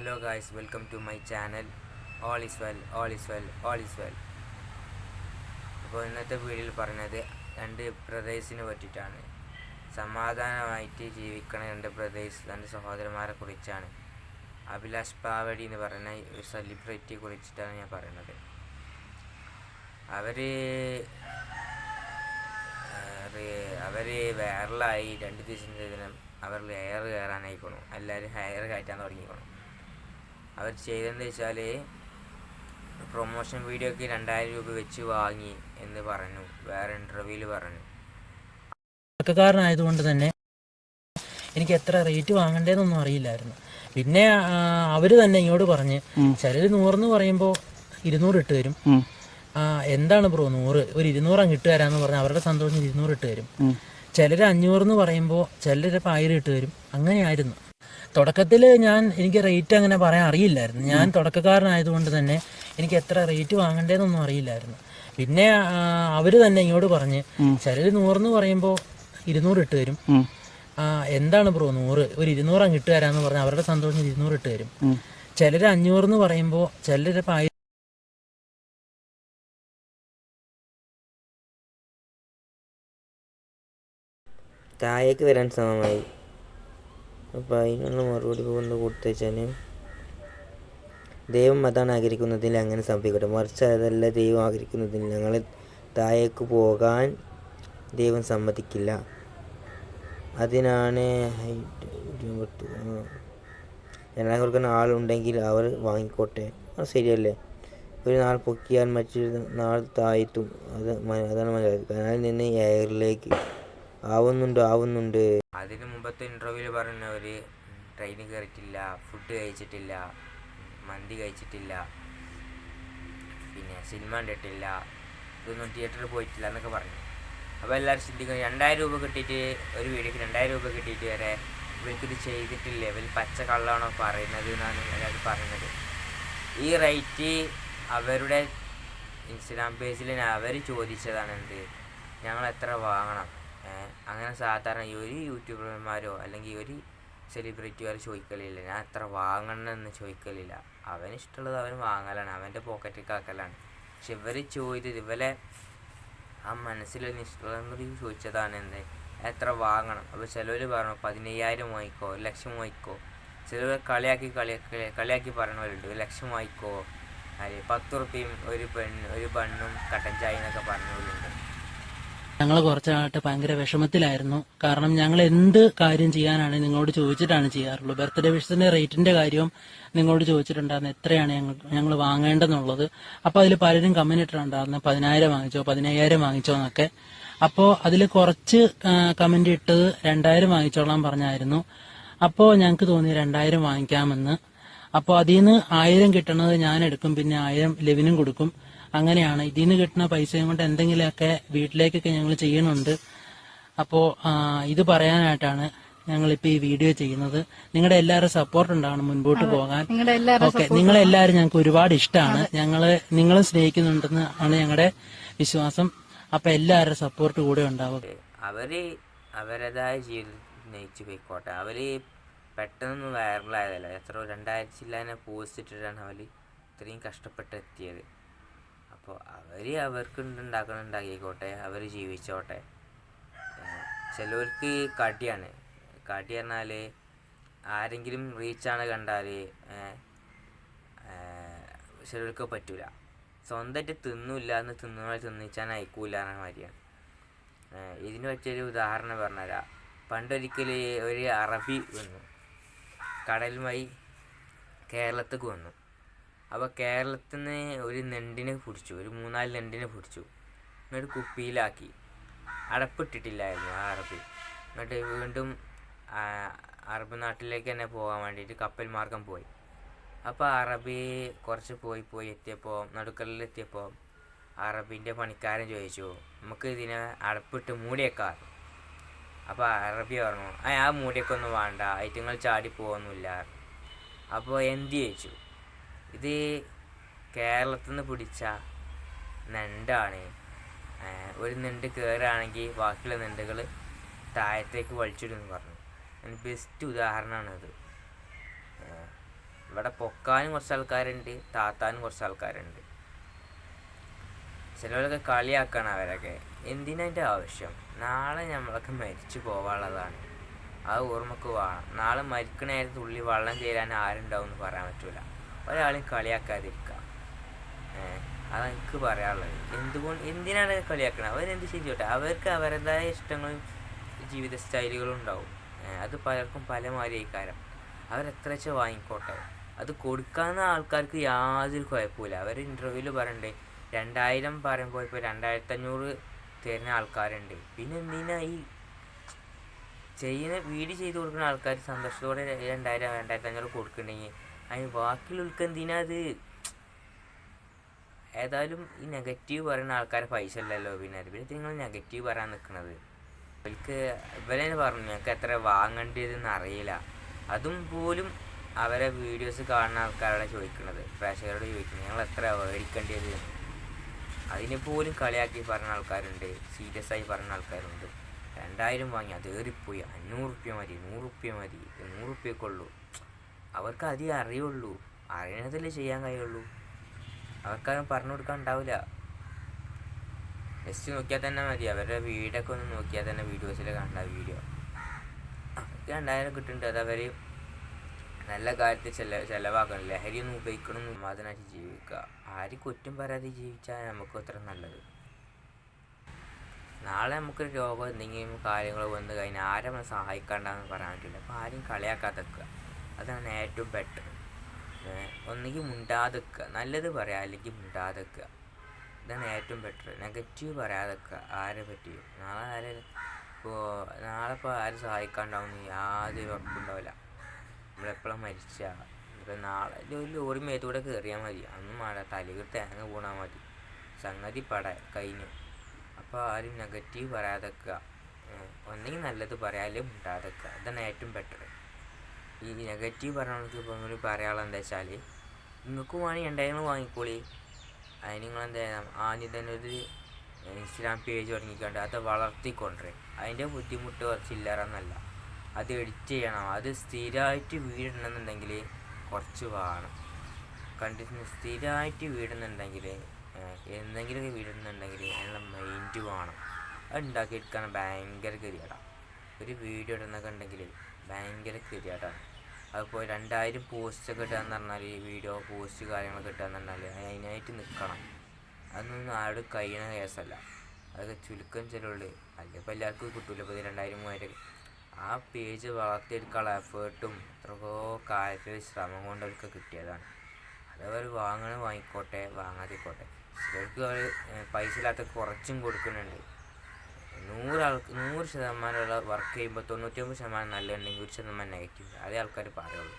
Hello guys welcome to my channel all is well all is well all is well അപ്പോൾ ഇന്നത്തെ വീഡിയോയിൽ പറഞ്ഞത് രണ്ട് ബ്രദേഴ്സിനെ പറ്റിയിട്ടാണ്. സമാധാനമായിട്ട് ജീവിക്കണ രണ്ട് ബ്രദേഴ്സ് രണ്ട് സഹോദരന്മാരെ കുറിച്ചാണ്. അഭിലാഷ് പാവടി എന്ന് പറയുന്ന ഒരു സെലിബ്രിറ്റിയെ കുറിച്ചിട്ടാണ് ഞാൻ പറയുന്നത്. അവർ അവർ വൈറലായി രണ്ട് ദിവസം ദിനം അവർ ഹെയർ കയറാനായിക്കണു എല്ലാവരും ഹെയർ കയറ്റാൻ തുടങ്ങിക്കണു അവർ ചെയ്തതെന്ന് വെച്ചാൽ പ്രൊമോഷൻ വീഡിയോക്ക് രണ്ടായിരം രൂപ വെച്ച് വാങ്ങി എന്ന് പറഞ്ഞു. വേറെ ഇന്റർവ്യൂവിൽ പറഞ്ഞു. തുടക്കക്കാരനായതുകൊണ്ട് തന്നെ എനിക്ക് എത്ര റേറ്റ് വാങ്ങണ്ടേന്നൊന്നും അറിയില്ലായിരുന്നു. പിന്നെ അവർ തന്നെ ഇങ്ങോട്ട് പറഞ്ഞ് ചിലർ നൂറെന്ന് പറയുമ്പോൾ ഇരുന്നൂറ് ഇട്ട് തരും. ആ, എന്താണ് ബ്രോ നൂറ്? ഒരു ഇരുന്നൂറ് അങ്ങ് ഇട്ട് തരാന്ന് പറഞ്ഞാൽ അവരുടെ സന്തോഷം ഇരുന്നൂറ് ഇട്ട് തരും. ചിലർ അഞ്ഞൂറെന്ന് പറയുമ്പോൾ ചിലരിപ്പോൾ ആയിരം ഇട്ട് തരും. അങ്ങനെയായിരുന്നു. തുടക്കത്തിൽ ഞാൻ എനിക്ക് റേറ്റ് അങ്ങനെ പറയാൻ അറിയില്ലായിരുന്നു. ഞാൻ തുടക്കക്കാരനായതുകൊണ്ട് തന്നെ എനിക്ക് എത്ര റേറ്റ് വാങ്ങണ്ടേന്നൊന്നും അറിയില്ലായിരുന്നു. പിന്നെ അവർ തന്നെ ഇങ്ങോട്ട് പറഞ്ഞ് ചിലർ നൂറെന്ന് പറയുമ്പോൾ ഇരുന്നൂറ് ഇട്ട് തരും. എന്താണ് ബ്രോ നൂറ്? ഒരു ഇരുന്നൂറ് അങ്ങ് ഇട്ട് തരാന്ന് പറഞ്ഞാൽ അവരുടെ സന്തോഷം ഇരുന്നൂറ് ഇട്ട് തരും. ചിലർ അഞ്ഞൂറെന്ന് പറയുമ്പോൾ ചിലർ ഇപ്പം താഴേക്ക് വരാൻ സമയമായി. അപ്പോൾ അതിനുള്ള മറുപടി പോകുന്ന കൊടുത്തുവെച്ചാൽ ദൈവം അതാണ് ആഗ്രഹിക്കുന്നതിൽ അങ്ങനെ സംഭവിക്കട്ടെ. മറിച്ച് അതല്ല ദൈവം ആഗ്രഹിക്കുന്നതിൽ ഞങ്ങൾ താഴേക്ക് പോകാൻ ദൈവം സമ്മതിക്കില്ല. അതിനാണ്. എണ്ണ കൊടുക്കുന്ന ആളുണ്ടെങ്കിൽ അവർ വാങ്ങിക്കോട്ടെ. അത് ശരിയല്ലേ? ഒരു നാൾ പൊക്കിയാൽ മറ്റൊരു നാൾ താഴ്ത്തും. അത് അതാണ് മനസ്സിലായത്. കനാലിൽ നിന്ന് എയറിലേക്ക് ആവുന്നുണ്ട് ആവുന്നുണ്ട്. അതിന് മുമ്പത്തെ ഇന്റർവ്യൂവിൽ പറഞ്ഞവർ ട്രെയിനിൽ കയറിയിട്ടില്ല ഫുഡ് കഴിച്ചിട്ടില്ല മന്തി കഴിച്ചിട്ടില്ല പിന്നെ സിനിമ കണ്ടിട്ടില്ല ഇതൊന്നും തിയേറ്ററിൽ പോയിട്ടില്ല എന്നൊക്കെ പറഞ്ഞു. അപ്പോൾ എല്ലാവരും ചിന്തിക്കും രണ്ടായിരം രൂപ കിട്ടിയിട്ട് ഒരു വീഡിയോക്ക് രണ്ടായിരം രൂപ കിട്ടിയിട്ട് വരെ ഇവർക്കിത് ചെയ്തിട്ടില്ല? ഇവർ പച്ച കള്ളാണോ പറയുന്നത് എന്നാണ് എല്ലാവരും പറയുന്നത്. ഈ റേറ്റ് അവരുടെ ഇൻസ്റ്റഗ്രാം പേജിൽ അവർ ചോദിച്ചതാണ് എന്ത്? ഞങ്ങൾ എത്ര വാങ്ങണം? അങ്ങനെ സാധാരണ ഈ ഒരു യൂട്യൂബർമാരോ അല്ലെങ്കിൽ ഒരു സെലിബ്രിറ്റിക്കാർ ചോദിക്കലില്ല. ഞാൻ എത്ര വാങ്ങണം എന്ന് ചോദിക്കലില്ല. അവന് ഇഷ്ടമുള്ളത് അവൻ വാങ്ങലാണ്. അവന്റെ പോക്കറ്റിൽ ആക്കലാണ്. പക്ഷെ ഇവർ ചോദിച്ചത് ഇവരെ ആ മനസ്സിൽ ഇഷ്ടമുള്ളത് ചോദിച്ചതാണ് എന്ത്? എത്ര വാങ്ങണം? അപ്പോൾ ചിലവർ പറഞ്ഞു പതിനയ്യായിരം വാങ്ങിക്കോ ഒരു ലക്ഷം വാങ്ങിക്കോ. ചിലവർ കളിയാക്കി കളിയാക്കി കളിയാക്കി പറയണവരുണ്ട്. ഒരു ലക്ഷം വാങ്ങിക്കോ. അല്ലെ പത്ത് റുപ്യയും ഒരു പെണ്ണ് ഒരു ബണ്ണും കട്ടൻ ചായ എന്നൊക്കെ പറഞ്ഞവരുണ്ട്. ഞങ്ങൾ കുറച്ചായിട്ട് ഭയങ്കര വിഷമത്തിലായിരുന്നു. കാരണം ഞങ്ങൾ എന്ത് കാര്യം ചെയ്യാനാണ് നിങ്ങളോട് ചോദിച്ചിട്ടാണ് ചെയ്യാറുള്ളൂ. ബർത്ത്ഡേ വിഷസിന്റെ റേറ്റിന്റെ കാര്യവും നിങ്ങളോട് ചോദിച്ചിട്ടുണ്ടായിരുന്നു എത്രയാണ് ഞങ്ങൾ വാങ്ങേണ്ടതെന്നുള്ളത്. അപ്പൊ അതിൽ പലരും കമന്റ് ഇട്ടിട്ടുണ്ടായിരുന്നു. പതിനായിരം വാങ്ങിച്ചോ പതിനയ്യായിരം വാങ്ങിച്ചോ എന്നൊക്കെ. അപ്പോ അതിൽ കുറച്ച് കമന്റ് ഇട്ടത് രണ്ടായിരം വാങ്ങിച്ചോളാൻ പറഞ്ഞായിരുന്നു. അപ്പോ ഞങ്ങൾക്ക് തോന്നി രണ്ടായിരം വാങ്ങിക്കാമെന്ന്. അപ്പോൾ അതിൽ നിന്ന് ആയിരം കിട്ടണത് ഞാൻ എടുക്കും പിന്നെ ആയിരം ലെവിനും കൊടുക്കും. അങ്ങനെയാണ്. ഇതിൽ നിന്ന് കിട്ടുന്ന പൈസയും കൊണ്ട് എന്തെങ്കിലുമൊക്കെ വീട്ടിലേക്കൊക്കെ ഞങ്ങൾ ചെയ്യുന്നുണ്ട്. അപ്പോൾ ഇത് പറയാനായിട്ടാണ് ഞങ്ങളിപ്പോൾ ഈ വീഡിയോ ചെയ്യുന്നത്. നിങ്ങളുടെ എല്ലാവരും സപ്പോർട്ട് ഉണ്ടാവണം മുൻപോട്ട് പോകാൻ. ഓക്കെ നിങ്ങളെല്ലാവരും ഞങ്ങൾക്ക് ഒരുപാട് ഇഷ്ടമാണ്. ഞങ്ങൾ നിങ്ങളും സ്നേഹിക്കുന്നുണ്ടെന്ന് ആണ് ഞങ്ങളുടെ വിശ്വാസം. അപ്പൊ എല്ലാവരുടെ സപ്പോർട്ട് കൂടെ ഉണ്ടാവും. അവർ അവരതായ ജീവിതം നയിച്ചു പോയിക്കോട്ടെ. അവർ പെട്ടെന്ന് വൈറലായതല്ല എത്ര രണ്ടായിരത്തി ചില്ലാനെ പോസ്റ്റ് ഇട്ടിട്ടാണ് അവർ ഇത്രയും കഷ്ടപ്പെട്ട് എത്തിയത്. അപ്പോൾ അവർ അവർക്ക് ഉണ്ടാക്കണം ഉണ്ടാക്കിക്കോട്ടെ അവർ ജീവിച്ചോട്ടെ. ചിലവർക്ക് കടിയാണ്. കടി പറഞ്ഞാൽ ആരെങ്കിലും റീച്ചാണ് കണ്ടാൽ ചിലർക്ക് പറ്റൂല. സ്വന്തമായിട്ട് തിന്നില്ല എന്ന് തിന്നുന്ന തിന്നിച്ചാൻ അയക്കൂല എന്ന മാതിരിയാണ്. ഇതിന് പറ്റിയൊരു ഉദാഹരണം പറഞ്ഞുതരാം പണ്ടൊരിക്കൽ ഒരു അറബി വന്നു. കടലുമായി കേരളത്തേക്ക് വന്നു. അപ്പോൾ കേരളത്തിൽ നിന്ന് ഒരു നെണ്ടിനെ പിടിച്ചു ഒരു മൂന്നാൽ നെണ്ടിനെ പിടിച്ചു. എന്നിട്ട് കുപ്പിയിലാക്കി. അടപ്പിട്ടിട്ടില്ലായിരുന്നു ആ അറബി. എന്നിട്ട് വീണ്ടും അറബ് നാട്ടിലേക്ക് തന്നെ പോകാൻ വേണ്ടിയിട്ട് കപ്പൽ മാർഗം പോയി. അപ്പോൾ അറബി കുറച്ച് പോയി പോയി എത്തിയപ്പോൾ നടുക്കടലിൽ എത്തിയപ്പോൾ അറബിന്റെ പണിക്കാരൻ ചോദിച്ചു നമുക്ക് ഇതിനെ അടപ്പിട്ട് മൂടിയേക്കാം. അപ്പോൾ അറബി പറഞ്ഞു ആ ആ മൂടിയൊക്കെ ഒന്നും വേണ്ട. ഐറ്റങ്ങൾ ചാടി പോകുന്നില്ല അപ്പോൾ എന്ത് ചോദിച്ചു? ഇത് കേരളത്തിൽ നിന്ന് പിടിച്ച നെണ്ടാണ് ഒരു നെണ്ട് കയറുകയാണെങ്കിൽ ബാക്കിയുള്ള നെണ്ടുകൾ താഴത്തേക്ക് വലിച്ചിടുമെന്ന് പറഞ്ഞു. അതിന് ബെസ്റ്റ് ഉദാഹരണമാണത് ഇവിടെ പൊക്കാനും കുറച്ച് ആൾക്കാരുണ്ട് താത്താനും കുറച്ച് ആൾക്കാരുണ്ട്. ചിലവരൊക്കെ കളിയാക്കണം അവരൊക്കെ. എന്തിനതിന്റെ ആവശ്യം? നാളെ നമ്മളൊക്കെ മരിച്ചു പോവാനുള്ളതാണ്. അത് ഓർമ്മക്ക് വേണം നാളെ മരിക്കണ വള്ളം ഉള്ളി വെള്ളം ചേരാൻ ആരുണ്ടാവും എന്ന് പറയാൻ പറ്റൂല. ഒരാളെയും കളിയാക്കാതിരിക്കുക. അതാണ് എനിക്ക് പറയാനുള്ളത്. എന്തുകൊണ്ട് എന്തിനാണ് കളിയാക്കണത് അവരെന്ത് ചെയ്തോട്ടെ അവർക്ക് അവരുടേതായ ഇഷ്ടങ്ങളും ജീവിത സ്റ്റൈലുകളും ഉണ്ടാവും. അത് പലർക്കും പല മാതിരിക്കാരം അവരെത്ര വെച്ചാൽ വാങ്ങിക്കോട്ടെ? അത് കൊടുക്കാവുന്ന ആൾക്കാർക്ക് യാതൊരു കുഴപ്പമില്ല അവർ ഇന്റർവ്യൂവിൽ പറയണ്ടേ രണ്ടായിരം പറയുമ്പോൾ ഇപ്പോൾ രണ്ടായിരത്തി അഞ്ഞൂറ് തരുന്ന ആൾക്കാരുണ്ട്. പിന്നെ എന്തിനാ ഈ ചെയ്യുന്ന വീട് ചെയ്ത് കൊടുക്കുന്ന ആൾക്കാർ സന്തോഷത്തോടെ രണ്ടായിരം രണ്ടായിരത്തി അഞ്ഞൂറ് കൊടുക്കണമെങ്കിൽ അതിന് ബാക്കിയുള്ളവർക്ക് എന്തിനാ അത്? ഏതായാലും ഈ നെഗറ്റീവ് പറയുന്ന ആൾക്കാരെ പൈസ അല്ലല്ലോ പിന്നെ. പിന്നെ നിങ്ങൾ നെഗറ്റീവ് പറയാൻ നിൽക്കുന്നത് അവർക്ക് ഇവരെ പറഞ്ഞു ഞങ്ങൾക്ക് എത്ര വാങ്ങേണ്ടതെന്ന് അറിയില്ല. അതും പോലും അവരെ വീഡിയോസ് കാണുന്ന ആൾക്കാരോട് ചോദിക്കുന്നത് പ്രേക്ഷകരോട് ചോദിക്കുന്നത് ഞങ്ങൾ എത്ര മേടിക്കേണ്ടത് അതിനെ പോലും കളിയാക്കി പറഞ്ഞ ആൾക്കാരുണ്ട്. സീരിയസ് ആയി പറഞ്ഞ ആൾക്കാരുണ്ട്. രണ്ടായിരം വാങ്ങി അത് ഏറിപ്പോയി അഞ്ഞൂറ് റുപ്യ മതി നൂറ് റുപ്യ മതി നൂറ് റുപ്യക്കെ ഉള്ളൂ അവർക്ക് അധികം അറിയുള്ളൂ. അറിയണതല്ലേ ചെയ്യാൻ കഴിയുള്ളൂ. അവർക്കതും പറഞ്ഞു കൊടുക്കാൻ ഉണ്ടാവില്ല. ജസ്റ്റ് നോക്കിയാൽ തന്നെ മതി. അവരുടെ വീടൊക്കെ ഒന്ന് നോക്കിയാൽ തന്നെ വീഡിയോസിൽ കണ്ട വീഡിയോ. അവർക്ക് രണ്ടായിരം കിട്ടുന്നുണ്ട്. അത് അവർ നല്ല കാര്യത്തിൽ ചെല ചിലവാക്കണം. ലഹരിയൊന്നും ഉപയോഗിക്കണം സമാധാനമായിട്ട് ജീവിക്കുക. ആരും കുറ്റം പറയാതെ ജീവിച്ചാൽ നമുക്ക് അത്ര നല്ലത്. നാളെ നമുക്കൊരു രോഗം എന്തെങ്കിലും കാര്യങ്ങൾ വന്നു കഴിഞ്ഞാൽ ആരെ നമ്മൾ സഹായിക്കാണ്ടെന്ന് പറയാൻ പറ്റില്ല. അപ്പോൾ ആരും കളിയാക്കാതെ അതാണ് ഏറ്റവും ബെറ്റർ ഒന്നുകിൽ മുണ്ടാതെക്കുക നല്ലത് പറയാം അല്ലെങ്കിൽ മുണ്ടാതെക്കുക ഇതാണ് ഏറ്റവും ബെറ്റർ നെഗറ്റീവ് പറയാതെക്കുക ആരെ പറ്റിയും. നാളെ ആരെ ഇപ്പോൾ നാളെ ഇപ്പോൾ ആരും സഹായിക്കാണ്ടാവും? യാതൊരു ഉറപ്പുണ്ടാവില്ല നമ്മളെപ്പോഴും മരിച്ച? ഇപ്പം നാളെ ഒരു ലോറി മേത്തൂടെ കയറിയാൽ മതി. അന്നും മഴ തലയിൽ തേങ്ങ വീണാൽ മതി. സംഗതി പട കഴിഞ്ഞു. അപ്പോൾ ആരും നെഗറ്റീവ് പറയാതെക്കുക ഒന്നെങ്കിൽ നല്ലത് പറയാതെ മുണ്ടാതെക്കുക അതാണ് ഏറ്റവും ബെറ്റർ ഈ നെഗറ്റീവ് പറഞ്ഞവർക്ക് ഇപ്പോൾ നിങ്ങൾ പറയാനുള്ളത് എന്താ വെച്ചാൽ നിങ്ങൾക്ക് വേണമെങ്കിൽ എന്തായാലും വാങ്ങിക്കോളി. അതിന് നിങ്ങൾ എന്താ ആദ്യം തന്നെ ഒരു ഇൻസ്റ്റാഗ്രാം പേജ് തുടങ്ങിക്കൊണ്ട് അത് വളർത്തിക്കൊണ്ടേ അതിന്റെ ബുദ്ധിമുട്ട് കുറച്ച് ഇല്ലാറെന്നല്ല. അത് എഡിറ്റ് ചെയ്യണം. അത് സ്ഥിരമായിട്ട് വീടുണ്ടെന്നുണ്ടെങ്കിൽ കുറച്ച് വേണം. കണ്ടിട്ട് സ്ഥിരമായിട്ട് വീടുന്നുണ്ടെങ്കിൽ എന്തെങ്കിലുമൊക്കെ വീടുന്നുണ്ടെങ്കിൽ അതിനുള്ള മൈൻഡ് വേണം. അത് ഉണ്ടാക്കിയെടുക്കാൻ ഭയങ്കര കരിയാടാണ് ഒരു വീഡിയോ ഇടുന്നൊക്കെ ഉണ്ടെങ്കിൽ ഭയങ്കര ഗതികേടാണ്. അതിപ്പോൾ രണ്ടായിരം പോസ്റ്റൊക്കെ ഇട്ടാന്ന് പറഞ്ഞാൽ ഈ വീഡിയോ പോസ്റ്റ് കാര്യങ്ങളൊക്കെ ഇട്ടാന്ന് പറഞ്ഞാൽ അതിനായിട്ട് നിൽക്കണം അതൊന്നും ആരോടും കഴിയണ കേസല്ല. അതൊക്കെ ചുരുക്കം ചിലവുള്ളൂ. അല്ലെങ്കിൽ എല്ലാവർക്കും കിട്ടൂല. ഇപ്പോൾ രണ്ടായിരം മൂവായിരം. ആ പേജ് വളർത്തിയെടുക്കാനുള്ള എഫേർട്ടും എത്രയോ കാര്യത്തിൽ ശ്രമം കൊണ്ട് അവർക്ക് കിട്ടിയതാണ്. അതവർ വാങ്ങണ വാങ്ങിക്കോട്ടെ വാങ്ങാതിക്കോട്ടെ. ചിലർക്ക് അവർ പൈസ ഇല്ലാത്ത കുറച്ചും കൊടുക്കുന്നുണ്ട്. നൂറാൾക്ക് നൂറ് ശതമാനമുള്ള വർക്ക് ചെയ്യുമ്പോൾ തൊണ്ണൂറ്റി ഒമ്പത് ശതമാനം നല്ലതുണ്ടെങ്കിൽ ഒരു ശതമാനം നെഗറ്റീവ് അതേ ആൾക്കാർ പറയുള്ളൂ.